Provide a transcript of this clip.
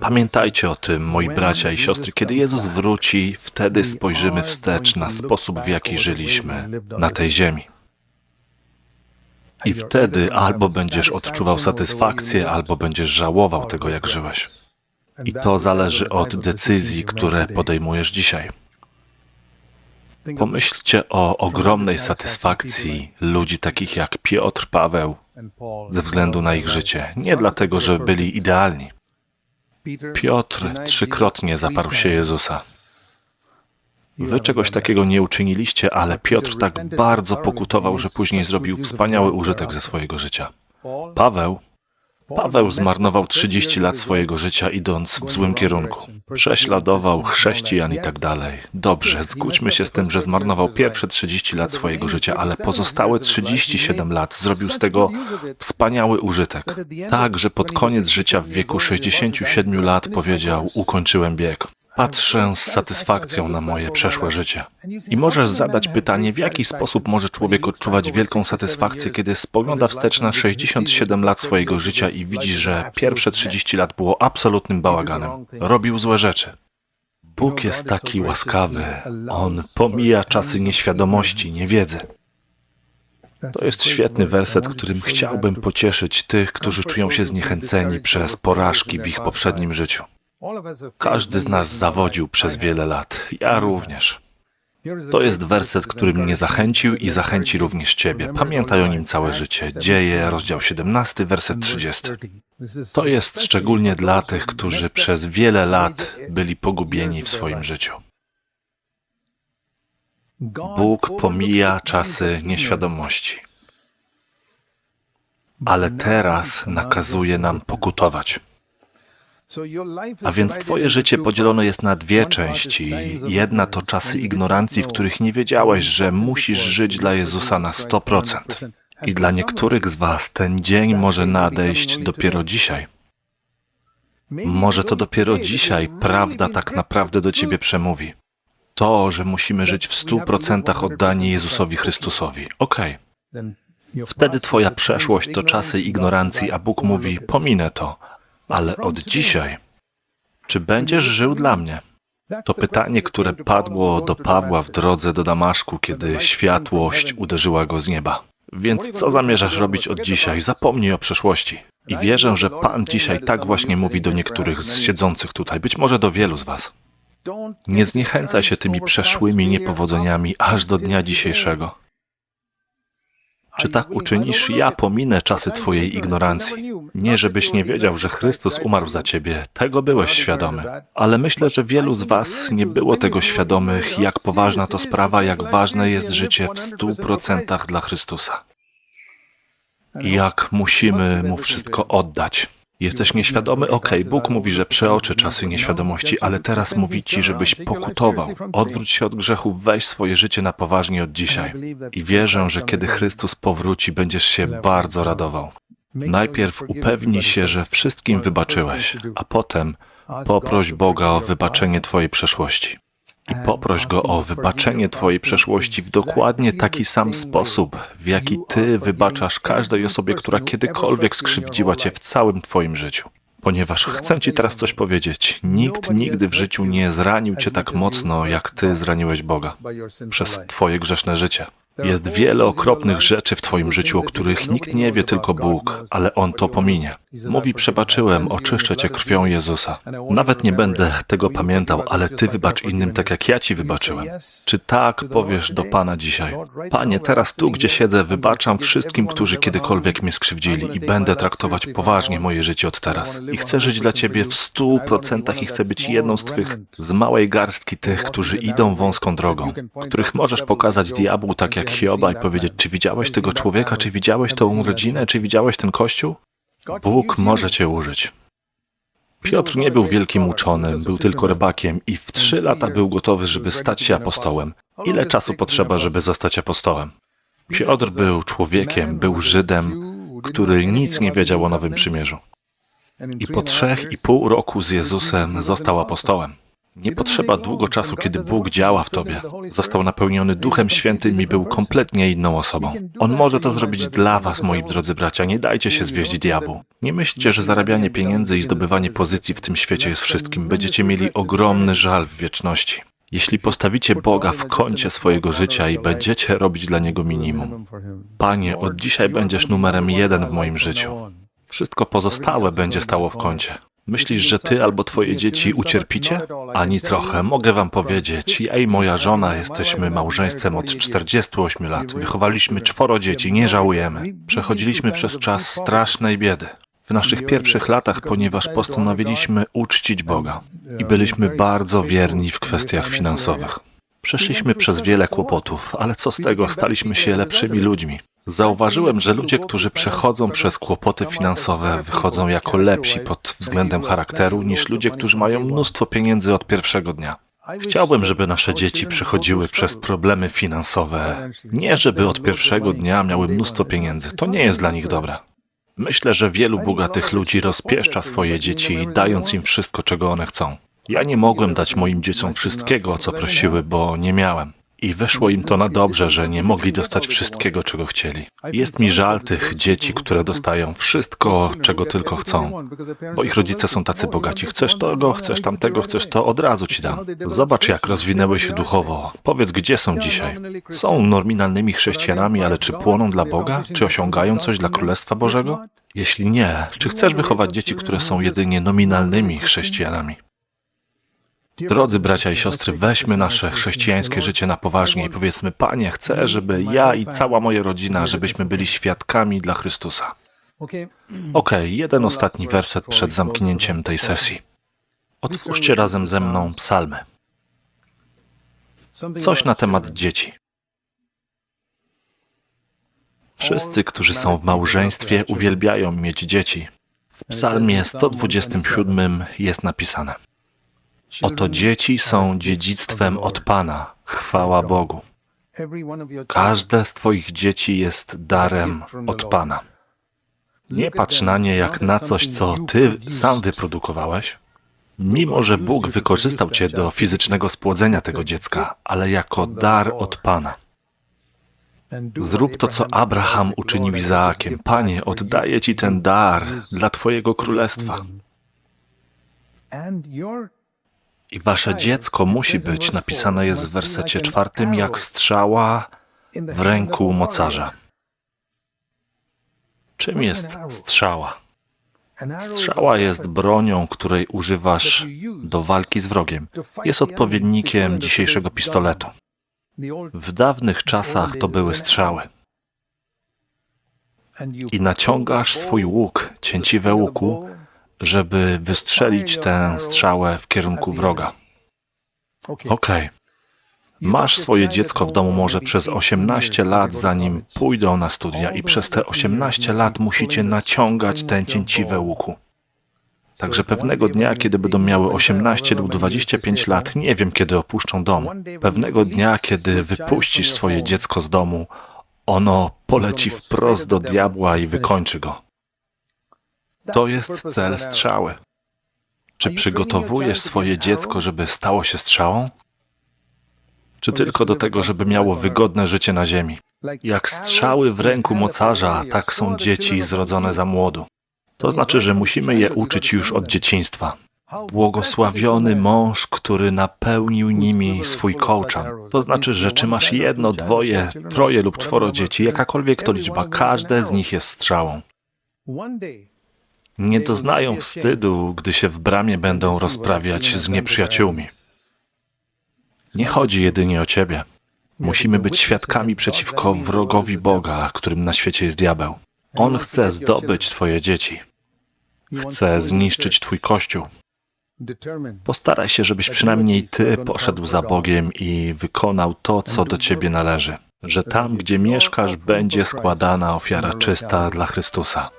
Pamiętajcie o tym, moi bracia i siostry, kiedy Jezus wróci, wtedy spojrzymy wstecz na sposób, w jaki żyliśmy na tej ziemi. I wtedy albo będziesz odczuwał satysfakcję, albo będziesz żałował tego, jak żyłeś. I to zależy od decyzji, które podejmujesz dzisiaj. Pomyślcie o ogromnej satysfakcji ludzi takich jak Piotr, Paweł, ze względu na ich życie, nie dlatego, że byli idealni. Piotr trzykrotnie zaparł się Jezusa. Wy czegoś takiego nie uczyniliście, ale Piotr tak bardzo pokutował, że później zrobił wspaniały użytek ze swojego życia. Paweł Paweł zmarnował 30 lat swojego życia idąc w złym kierunku. Prześladował chrześcijan i tak dalej. Dobrze, zgódźmy się z tym, że zmarnował pierwsze 30 lat swojego życia, ale pozostałe 37 lat zrobił z tego wspaniały użytek. Tak, że pod koniec życia w wieku 67 lat powiedział: Ukończyłem bieg. Patrzę z satysfakcją na moje przeszłe życie. I możesz zadać pytanie, w jaki sposób może człowiek odczuwać wielką satysfakcję, kiedy spogląda wstecz na 67 lat swojego życia i widzi, że pierwsze 30 lat było absolutnym bałaganem. Robił złe rzeczy. Bóg jest taki łaskawy. On pomija czasy nieświadomości, niewiedzy. To jest świetny werset, którym chciałbym pocieszyć tych, którzy czują się zniechęceni przez porażki w ich poprzednim życiu. Każdy z nas zawodził przez wiele lat. Ja również. To jest werset, który mnie zachęcił i zachęci również Ciebie. Pamiętaj o nim całe życie. Dzieje, rozdział 17, werset 30. To jest szczególnie dla tych, którzy przez wiele lat byli pogubieni w swoim życiu. Bóg pomija czasy nieświadomości, ale teraz nakazuje nam pokutować. A więc Twoje życie podzielone jest na dwie części. Jedna to czasy ignorancji, w których nie wiedziałeś, że musisz żyć dla Jezusa na 100%. I dla niektórych z Was ten dzień może nadejść dopiero dzisiaj. Może to dopiero dzisiaj prawda tak naprawdę do Ciebie przemówi. To, że musimy żyć w 100% oddani Jezusowi Chrystusowi. Okej. Okay. Wtedy Twoja przeszłość to czasy ignorancji, a Bóg mówi: Pominę to, ale od dzisiaj, czy będziesz żył dla mnie? To pytanie, które padło do Pawła w drodze do Damaszku, kiedy światłość uderzyła go z nieba. Więc co zamierzasz robić od dzisiaj? Zapomnij o przeszłości. I wierzę, że Pan dzisiaj tak właśnie mówi do niektórych z siedzących tutaj, być może do wielu z Was. Nie zniechęcaj się tymi przeszłymi niepowodzeniami aż do dnia dzisiejszego. Czy tak uczynisz, ja pominę czasy Twojej ignorancji. Nie, żebyś nie wiedział, że Chrystus umarł za Ciebie, tego byłeś świadomy. Ale myślę, że wielu z Was nie było tego świadomych, jak poważna to sprawa, jak ważne jest życie w stu procentach dla Chrystusa. Jak musimy Mu wszystko oddać. Jesteś nieświadomy? Okej, okay, Bóg mówi, że przeoczy czasy nieświadomości, ale teraz mówi ci, żebyś pokutował. Odwróć się od grzechu, weź swoje życie na poważnie od dzisiaj. I wierzę, że kiedy Chrystus powróci, będziesz się bardzo radował. Najpierw upewnij się, że wszystkim wybaczyłeś, a potem poproś Boga o wybaczenie Twojej przeszłości i poproś Go o wybaczenie Twojej przeszłości w dokładnie taki sam sposób, w jaki Ty wybaczasz każdej osobie, która kiedykolwiek skrzywdziła Cię w całym Twoim życiu. Ponieważ chcę Ci teraz coś powiedzieć. Nikt nigdy w życiu nie zranił Cię tak mocno, jak Ty zraniłeś Boga przez Twoje grzeszne życie. Jest wiele okropnych rzeczy w Twoim życiu, o których nikt nie wie, tylko Bóg, ale On to pominie. Mówi, przebaczyłem, oczyszczę Cię krwią Jezusa. Nawet nie będę tego pamiętał, ale Ty wybacz innym tak, jak ja Ci wybaczyłem. Czy tak powiesz do Pana dzisiaj? Panie, teraz tu, gdzie siedzę, wybaczam wszystkim, którzy kiedykolwiek mnie skrzywdzili i będę traktować poważnie moje życie od teraz. I chcę żyć dla Ciebie w stu procentach i chcę być jedną z Twych, z małej garstki tych, którzy idą wąską drogą, których możesz pokazać diabłu tak jak Hioba i powiedzieć, czy widziałeś tego człowieka, czy widziałeś tą rodzinę, czy widziałeś ten kościół? Bóg może cię użyć. Piotr nie był wielkim uczonym, był tylko rybakiem i w trzy lata był gotowy, żeby stać się apostołem. Ile czasu potrzeba, żeby zostać apostołem? Piotr był człowiekiem, był Żydem, który nic nie wiedział o Nowym Przymierzu. I po trzech i pół roku z Jezusem został apostołem. Nie potrzeba długo czasu, kiedy Bóg działa w tobie. Został napełniony Duchem Świętym i był kompletnie inną osobą. On może to zrobić dla was, moi drodzy bracia. Nie dajcie się zwieść diabłu. Nie myślcie, że zarabianie pieniędzy i zdobywanie pozycji w tym świecie jest wszystkim. Będziecie mieli ogromny żal w wieczności. Jeśli postawicie Boga w kącie swojego życia i będziecie robić dla Niego minimum. Panie, od dzisiaj będziesz numerem jeden w moim życiu. Wszystko pozostałe będzie stało w kącie. Myślisz, że ty albo twoje dzieci ucierpicie? Ani trochę. Mogę wam powiedzieć, ja i moja żona jesteśmy małżeństwem od 48 lat. Wychowaliśmy czworo dzieci, nie żałujemy. Przechodziliśmy przez czas strasznej biedy. W naszych pierwszych latach, ponieważ postanowiliśmy uczcić Boga i byliśmy bardzo wierni w kwestiach finansowych. Przeszliśmy przez wiele kłopotów, ale co z tego, staliśmy się lepszymi ludźmi. Zauważyłem, że ludzie, którzy przechodzą przez kłopoty finansowe, wychodzą jako lepsi pod względem charakteru niż ludzie, którzy mają mnóstwo pieniędzy od pierwszego dnia. Chciałbym, żeby nasze dzieci przechodziły przez problemy finansowe. Nie, żeby od pierwszego dnia miały mnóstwo pieniędzy. To nie jest dla nich dobre. Myślę, że wielu bogatych ludzi rozpieszcza swoje dzieci, dając im wszystko, czego one chcą. Ja nie mogłem dać moim dzieciom wszystkiego, o co prosiły, bo nie miałem. I wyszło im to na dobrze, że nie mogli dostać wszystkiego, czego chcieli. Jest mi żal tych dzieci, które dostają wszystko, czego tylko chcą, bo ich rodzice są tacy bogaci. Chcesz tego, chcesz tamtego, chcesz to, od razu ci dam. Zobacz, jak rozwinęły się duchowo. Powiedz, gdzie są dzisiaj? Są nominalnymi chrześcijanami, ale czy płoną dla Boga? Czy osiągają coś dla Królestwa Bożego? Jeśli nie, czy chcesz wychować dzieci, które są jedynie nominalnymi chrześcijanami? Drodzy bracia i siostry, weźmy nasze chrześcijańskie życie na poważnie i powiedzmy, Panie, chcę, żeby ja i cała moja rodzina, żebyśmy byli świadkami dla Chrystusa. Okej, okay, jeden ostatni werset przed zamknięciem tej sesji. Otwórzcie razem ze mną psalmy. Coś na temat dzieci. Wszyscy, którzy są w małżeństwie, uwielbiają mieć dzieci. W psalmie 127 jest napisane – Oto dzieci są dziedzictwem od Pana. Chwała Bogu. Każde z Twoich dzieci jest darem od Pana. Nie patrz na nie jak na coś, co Ty sam wyprodukowałeś. Mimo, że Bóg wykorzystał Cię do fizycznego spłodzenia tego dziecka, ale jako dar od Pana. Zrób to, co Abraham uczynił Izaakiem. Panie, oddaję Ci ten dar dla Twojego królestwa. I wasze dziecko musi być, napisane jest w wersecie czwartym, jak strzała w ręku mocarza. Czym jest strzała? Strzała jest bronią, której używasz do walki z wrogiem. Jest odpowiednikiem dzisiejszego pistoletu. W dawnych czasach to były strzały. I naciągasz swój łuk, cięciwe łuku, żeby wystrzelić tę strzałę w kierunku wroga. Okej. Okay. Masz swoje dziecko w domu może przez 18 lat, zanim pójdą na studia, i przez te 18 lat musicie naciągać tę cięciwe łuku. Także pewnego dnia, kiedy będą miały 18 lub 25 lat, nie wiem kiedy opuszczą dom, pewnego dnia, kiedy wypuścisz swoje dziecko z domu, ono poleci wprost do diabła i wykończy go. To jest cel strzały. Czy przygotowujesz swoje dziecko, żeby stało się strzałą? Czy tylko do tego, żeby miało wygodne życie na ziemi? Jak strzały w ręku mocarza, tak są dzieci zrodzone za młodu. To znaczy, że musimy je uczyć już od dzieciństwa. Błogosławiony mąż, który napełnił nimi swój kołczan. To znaczy, że czy masz jedno, dwoje, troje lub czworo dzieci, jakakolwiek to liczba, każde z nich jest strzałą nie doznają wstydu, gdy się w bramie będą rozprawiać z nieprzyjaciółmi. Nie chodzi jedynie o ciebie. Musimy być świadkami przeciwko wrogowi Boga, którym na świecie jest diabeł. On chce zdobyć Twoje dzieci. Chce zniszczyć Twój kościół. Postaraj się, żebyś przynajmniej Ty poszedł za Bogiem i wykonał to, co do Ciebie należy. Że tam, gdzie mieszkasz, będzie składana ofiara czysta dla Chrystusa.